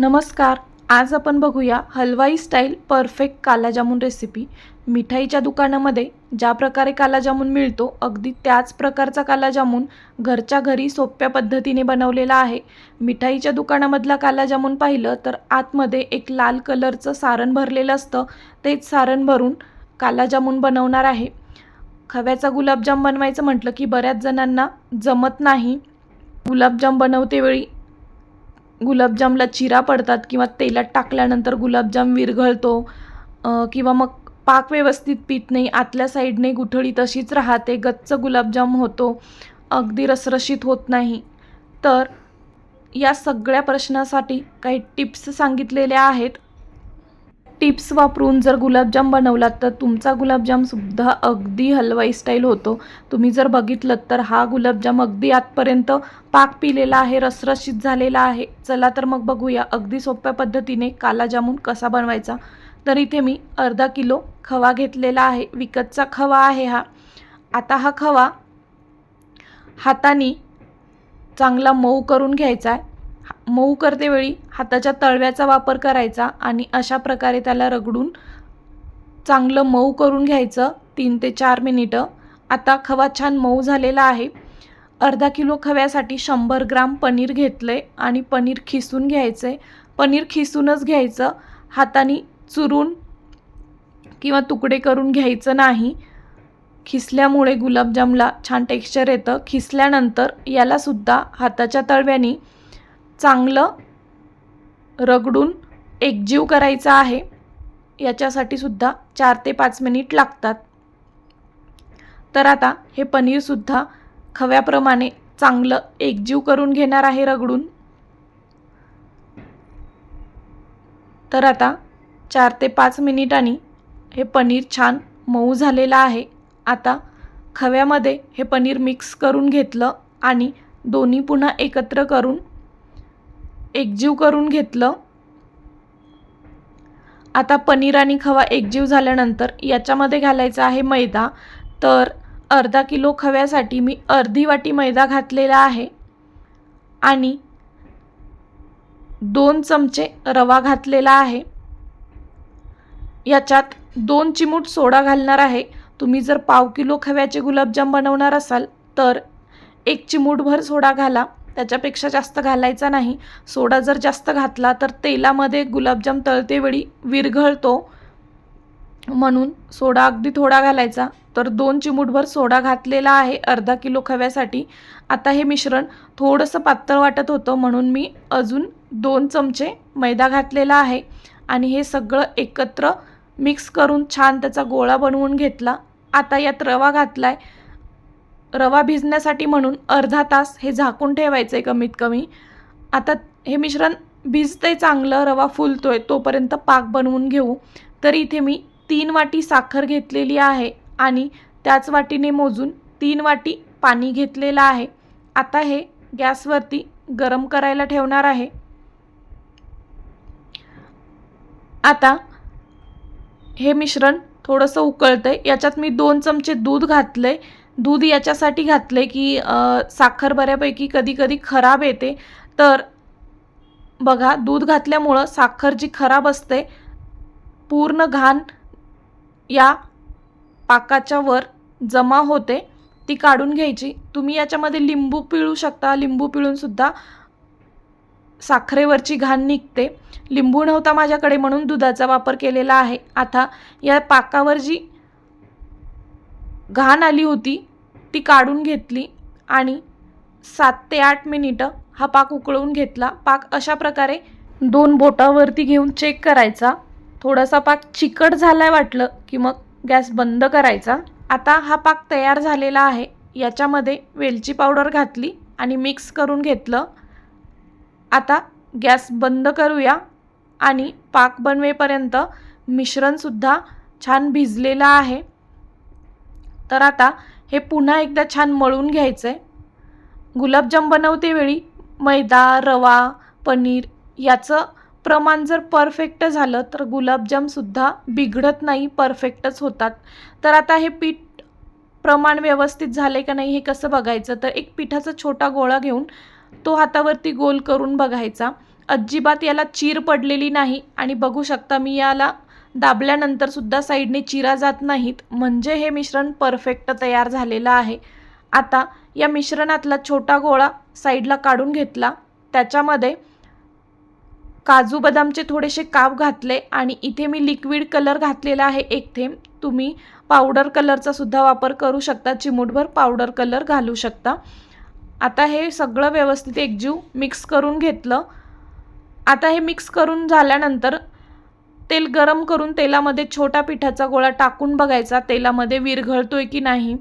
नमस्कार. आज आपण बघूया हलवाई स्टाईल परफेक्ट कालाजामून रेसिपी. मिठाईच्या दुकानामध्ये ज्या प्रकारे कालाजामून मिळतो अगदी त्याच प्रकारचा कालाजामून घरच्या घरी सोप्या पद्धतीने बनवलेला आहे. मिठाईच्या दुकानामधला कालाजामून पाहिलं तर आतमध्ये एक लाल कलरचं सारण भरलेलं असतं. तेच सारण भरून कालाजामून बनवणार आहे. खव्याचा गुलाबजाम बनवायचं म्हटलं की बऱ्याच जणांना जमत नाही. गुलाबजाम बनवते वेळी गुलाबजामला चिरा पडतात किंवा तेलात टाकल्यानंतर गुलाबजाम विरघळतो किंवा मग पाक व्यवस्थित पीत नाही आतल्या साईडने गुठळी तशीच राहते गच्च गुलाबजाम होतो अगदी रसरशीत होत नाही. तर या सगळ्या प्रश्नासाठी काही टिप्स सांगितलेल्या आहेत. टिप्स वापरून जर गुलाबजाम बनवलात तर तुमचा गुलाबजामसुद्धा अगदी हलवाई स्टाईल होतो. तुम्ही जर बघितलं तर हा गुलाबजाम अगदी आतपर्यंत पाक पिलेला आहे रसरशीत झालेला आहे. चला तर मग बघूया अगदी सोप्या पद्धतीने काला जामून कसा बनवायचा. तर इथे मी अर्धा किलो खवा घेतलेला आहे. विकतचा खवा आहे हा. आता हा खवा हाताने चांगला मऊ करून घ्यायचा आहे. मऊ करतेवेळी हाताच्या तळव्याचा वापर करायचा आणि अशा प्रकारे त्याला रगडून चांगलं मऊ करून घ्यायचं तीन ते चार मिनिटं. आता खवा छान मऊ झालेला आहे. अर्धा किलो खव्यासाठी शंभर ग्राम पनीर घेतलं आहे आणि पनीर खिसून घ्यायचं. आहे पनीर खिसूनच घ्यायचं. हाताने चुरून किंवा तुकडे करून घ्यायचं नाही. खिसल्यामुळे गुलाबजामला छान टेक्स्चर येतं. खिसल्यानंतर यालासुद्धा हाताच्या तळव्याने चांगलं रगडून एकजीव करायचा आहे याच्यासाठी सुद्धा चार ते पाच मिनिट लागतात. तर आता हे पनीरसुद्धा खव्याप्रमाणे चांगलं एकजीव करून घेणार आहे रगडून. तर आता चार ते पाच मिनिटांनी हे पनीर छान मऊ झालेलं आहे. आता खव्यामध्ये हे पनीर मिक्स करून घेतलं आणि दोन्ही पुन्हा एकत्र करून एकजीव करून घेतलं. आता पनीर आणि खवा एकजीव झाल्यानंतर याच्यामध्ये घालायचा आहे मैदा. तर अर्धा किलो खव्यासाठी मी अर्धी वाटी मैदा घातलेला आहे. आणि दोन चमचे रवा घातलेला आहे. याच्यात दोन चिमूट सोडा घालणार आहे. तुम्ही जर पाव किलो खव्याचे गुलाबजाम बनवणार असाल तर एक चिमूटभर सोडा घाला. त्याच्यापेक्षा जास्त घालायचा नाही. सोडा जर जास्त घातला तर तेलामध्ये गुलाबजाम तळतेवेळी विरघळतो. म्हणून सोडा अगदी थोडा घालायचा. तर दोन चिमूटभर सोडा घातलेला आहे अर्धा किलो खव्यासाठी. आता हे मिश्रण थोडंसं पातळ वाटत होतं म्हणून मी अजून दोन चमचे मैदा घातलेला आहे. आणि हे सगळं एकत्र मिक्स करून छान त्याचा गोळा बनवून घेतला. आता यात रवा घातला आहे रवा भिजण्यासाठी म्हणून अर्धा तास हे झाकून ठेवायचं आहे कमीत कमी. आता हे मिश्रण भिजतंय चांगलं रवा फुलतो आहे तोपर्यंत पाक बनवून घेऊ. तर इथे मी तीन वाटी साखर घेतलेली आहे आणि त्याच वाटीने मोजून तीन वाटी पाणी घेतलेलं आहे. आता हे गॅसवरती गरम करायला ठेवणार आहे. आता हे मिश्रण थोडंसं उकळतं आहे याच्यात मी दोन चमचे दूध घातलं आहे दूध याच्यासाठी घातले की साखर बऱ्यापैकी कधी कधी खराब येते. तर बघा दूध घातल्यामुळं साखर जी खराब असते पूर्ण घाण या पाकाच्या वर जमा होते ती काढून घ्यायची. तुम्ही याच्यामध्ये लिंबू पिळू शकता. लिंबू पिळूनसुद्धा साखरेवरची घाण निघते. लिंबू नव्हता माझ्याकडे म्हणून दुधाचा वापर केलेला आहे. आता या पाकावर जी घाण आली होती ती काढून घेतली आणि सात ते आठ मिनिटं हा पाक उकळून घेतला. पाक अशा प्रकारे दोन बोटावरती घेऊन चेक करायचा. थोडासा पाक चिकट झालाय वाटलं की मग गॅस बंद करायचा. आता हा पाक तयार झालेला आहे. याच्यामध्ये वेलची पावडर घातली आणि मिक्स करून घेतलं. आता गॅस बंद करूया आणि पाक बनवेपर्यंत मिश्रणसुद्धा छान भिजलेलं आहे. तर आता हे पुन्हा एकदा छान मळून घ्यायचं आहे गुलाबजाम बनवते वेळी मैदा रवा पनीर याचं प्रमाण जर परफेक्ट झालं तर गुलाबजामसुद्धा बिघडत नाही परफेक्टच होतात. तर आता हे पीठ प्रमाण व्यवस्थित झालं आहे का नाही हे कसं बघायचं? तर एक पिठाचा छोटा गोळा घेऊन तो हातावरती गोल करून बघायचा. अजिबात याला चीर पडलेली नाही आणि बघू शकता मी याला दाबल्यानंतर सुद्धा साईडने चिरा जात नाहीत. म्हणजे हे मिश्रण परफेक्ट तयार झालेलं आहे. आता या मिश्रणातला छोटा गोळा साईडला काढून घेतला. त्याच्यामध्ये काजू बदामचे थोडेसे काप घातले आणि इथे मी लिक्विड कलर घातलेला आहे एक थेंब. तुम्ही पावडर कलरचा सुद्धा वापर करू शकता. चिमूटभर पावडर कलर घालू शकता. आता हे सगळं व्यवस्थित एकजीव मिक्स करून घेतलं. आता हे मिक्स करून झाल्यानंतर तेल गरम करून तेलामध्ये छोटा पिठाचा गोळा टाकून बघायचा. तेलामध्ये विरघळतोय की नाही?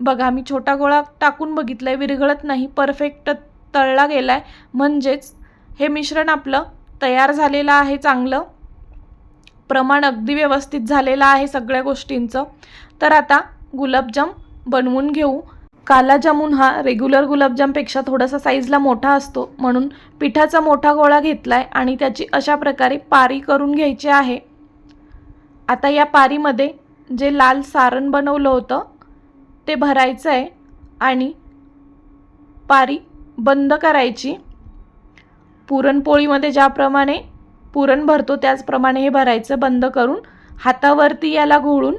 बघा मी छोटा गोळा टाकून बघितला आहे विरघळत नाही. परफेक्ट तळला गेला आहे म्हणजेच हे मिश्रण आपलं तयार झालेलं आहे चांगलं. प्रमाण अगदी व्यवस्थित झालेलं आहे सगळ्या गोष्टींचं. तर आता गुलाबजाम बनवून घेऊ. काला जामून हा रेग्युलर गुलाबजामपेक्षा थोडासा साईजला मोठा असतो. म्हणून पिठाचा मोठा गोळा घेतला आहे आणि त्याची अशा प्रकारे पारी करून घ्यायची आहे. आता या पारीमध्ये जे लाल सारण बनवलं होतं ते भरायचं आहे आणि पारी बंद करायची. पुरणपोळीमध्ये ज्याप्रमाणे पुरण भरतो त्याचप्रमाणे हे भरायचं बंद करून हातावरती याला घोळून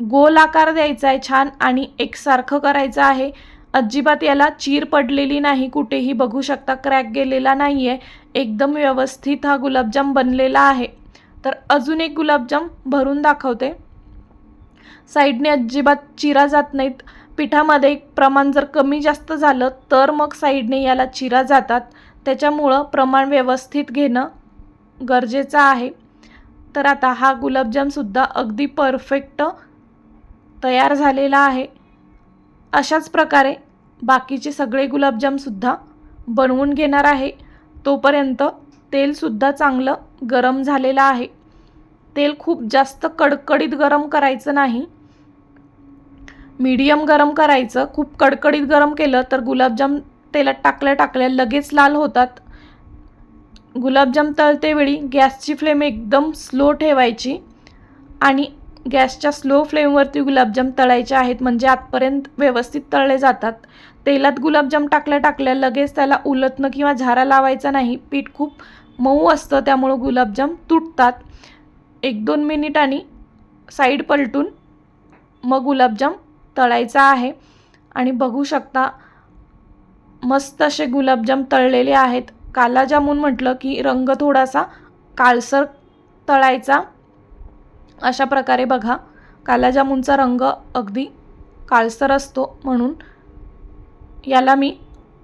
गोल आकार द्यायचा आहे छान आणि एकसारखं करायचं आहे. अजिबात याला चीर पडलेली नाही कुठेही बघू शकता क्रॅक गेलेला नाही आहे एकदम व्यवस्थित हा गुलाबजाम बनलेला आहे. तर अजून एक गुलाबजाम भरून दाखवते. साईडने अजिबात चिरा जात नाहीत. पिठामध्ये प्रमाण जर कमी जास्त झालं तर मग साईडने याला चिरा जातात. त्याच्यामुळं प्रमाण व्यवस्थित घेणं गरजेचं आहे. तर आता हा गुलाबजामसुद्धा अगदी परफेक्ट तयार झालेला आहे. अशाच प्रकारे बाकीचे सगळे गुलाबजामसुद्धा बनवून घेणार आहे. तोपर्यंत तेलसुद्धा चांगलं गरम झालेलं आहे. तेल खूप जास्त कडकडीत गरम करायचं नाही. मीडियम गरम करायचं. खूप कडकडीत गरम केलं तर गुलाबजाम तेलात टाकल्या टाकल्या लगेच लाल होतात. गुलाबजाम तळतेवेळी गॅसची फ्लेम एकदम स्लो ठेवायची आणि गॅसच्या स्लो फ्लेमवरती गुलाबजाम तळायचे आहेत म्हणजे आतपर्यंत व्यवस्थित तळले जातात. तेलात गुलाबजाम टाकल्या टाकल्या लगेच त्याला उलटणं किंवा झारा लावायचा नाही. पीठ खूप मऊ असतं त्यामुळं गुलाबजाम तुटतात. एक दोन मिनिटांनी साईड पलटून मग गुलाबजाम तळायचा आहे. आणि बघू शकता मस्त असे गुलाबजाम तळलेले आहेत. काला जामून म्हटलं की रंग थोडासा काळसर तळायचा. अशा प्रकारे बघा कालाजामुनचा रंग अगदी काळसर असतो म्हणून याला मी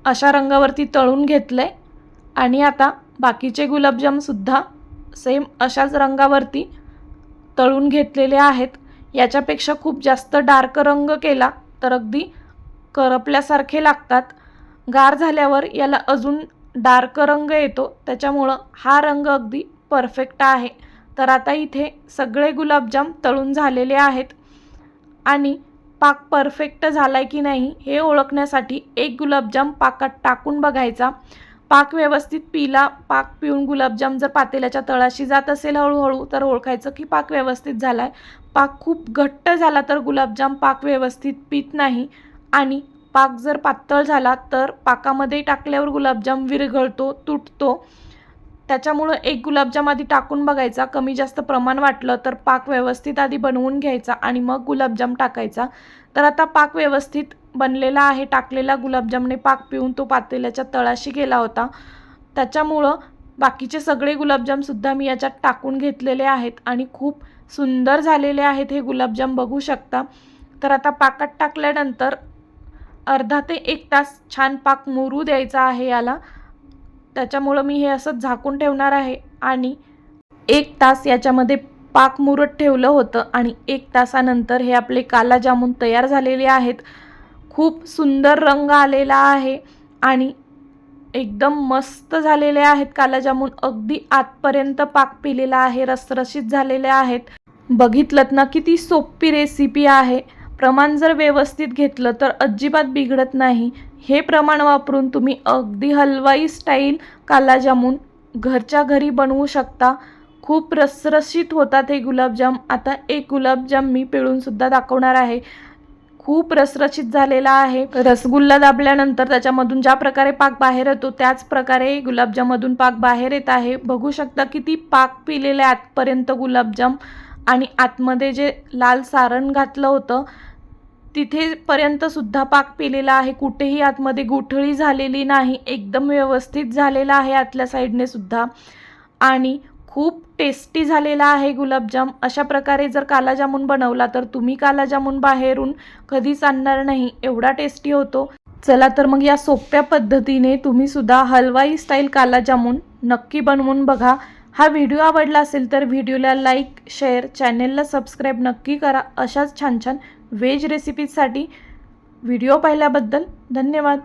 अशा रंगावरती तळून घेतलं आहे आणि आता बाकीचे गुलाबजामसुद्धा सेम अशाच रंगावरती तळून घेतलेले आहेत. याच्यापेक्षा खूप जास्त डार्क रंग केला तर अगदी करपल्यासारखे लागतात. गार झाल्यावर याला अजून डार्क रंग येतो. त्याच्यामुळं हा रंग अगदी परफेक्ट आहे. तर आता इथे सगळे गुलाबजाम तळून झालेले आहेत. आणि पाक परफेक्ट झाला आहे की नाही हे ओळखण्यासाठी एक गुलाबजाम पाकात टाकून बघायचा. पाक व्यवस्थित पिला पाक पिऊन गुलाबजाम जर पातेल्याच्या तळाशी जात असेल हळूहळू तर ओळखायचं की पाक व्यवस्थित झाला आहे पाक खूप घट्ट झाला तर गुलाबजाम पाक व्यवस्थित पित नाही. आणि पाक जर पातळ झाला तर पाकामध्ये टाकल्यावर गुलाबजाम विरघळतो तुटतो. त्याच्यामुळं एक गुलाबजाम आधी टाकून बघायचा. कमी जास्त प्रमाण वाटलं तर पाक व्यवस्थित आधी बनवून घ्यायचा आणि मग गुलाबजाम टाकायचा. तर आता पाक व्यवस्थित बनलेला आहे. टाकलेला गुलाबजामने पाक पिऊन तो पातेल्याच्या तळाशी गेला होता. त्याच्यामुळं बाकीचे सगळे गुलाबजामसुद्धा मी याच्यात टाकून घेतलेले आहेत आणि खूप सुंदर झालेले आहेत हे गुलाबजाम. बघू शकता. तर आता पाकात टाकल्यानंतर अर्धा ते एक तास छान पाक मुरू द्यायचा आहे याला. त्याच्यामुळं मी हे असं झाकून ठेवणार आहे. आणि एक तास याच्यामध्ये पाक मुरत ठेवलं होतं आणि एक तासानंतर हे आपले कालाजामून तयार झालेले आहेत. खूप सुंदर रंग आलेला आहे आणि एकदम मस्त झालेले आहेत. कालाजामून अगदी आतपर्यंत पाक पिलेला आहे रसरशीत झालेले आहेत. बघितलं ना किती सोपी रेसिपी आहे. प्रमाण जर व्यवस्थित घेतलं तर अजिबात बिघडत नाही. हे प्रमाण वापरून तुम्ही अगदी हलवाई स्टाईल काला जामून घरच्या घरी बनवू शकता. खूप रसरशीत होतात हे गुलाबजाम. आता एक गुलाबजाम मी पिळूनसुद्धा दाखवणार आहे. खूप रसरशीत झालेला आहे. रसगुल्ला दाबल्यानंतर त्याच्यामधून ज्या प्रकारे पाक बाहेर येतो त्याच प्रकारे गुलाबजाममधून पाक बाहेर येत आहे. बघू शकता किती पाक पिलेले आहे आतपर्यंत गुलाबजाम. आणि आतमध्ये जे लाल सारण घातलं होतं तिथेपर्यंत सुद्धा पाक पेलेला आहे. कुठेही आतमध्ये गोठळी झालेली नाही. एकदम व्यवस्थित झालेला आहे आतल्या साईडने सुद्धा. आणि खूप टेस्टी झालेला आहे गुलाबजाम. अशा प्रकारे जर कालाजामून बनवला तर तुम्ही कालाजामून बाहेरून कधीच आणणार नाही. एवढा टेस्टी होतो. चला तर मग या सोप्या पद्धतीने तुम्ही सुद्धा हलवाई स्टाईल कालाजामून नक्की बनवून बघा. हा व्हिडिओ आवडला असेल तर व्हिडिओला लाईक शेअर चॅनेलला सबस्क्राईब नक्की करा. अशाच छान छान व्हेज रेसिपीजसाठी व्हिडिओ पाहिल्याबद्दल धन्यवाद.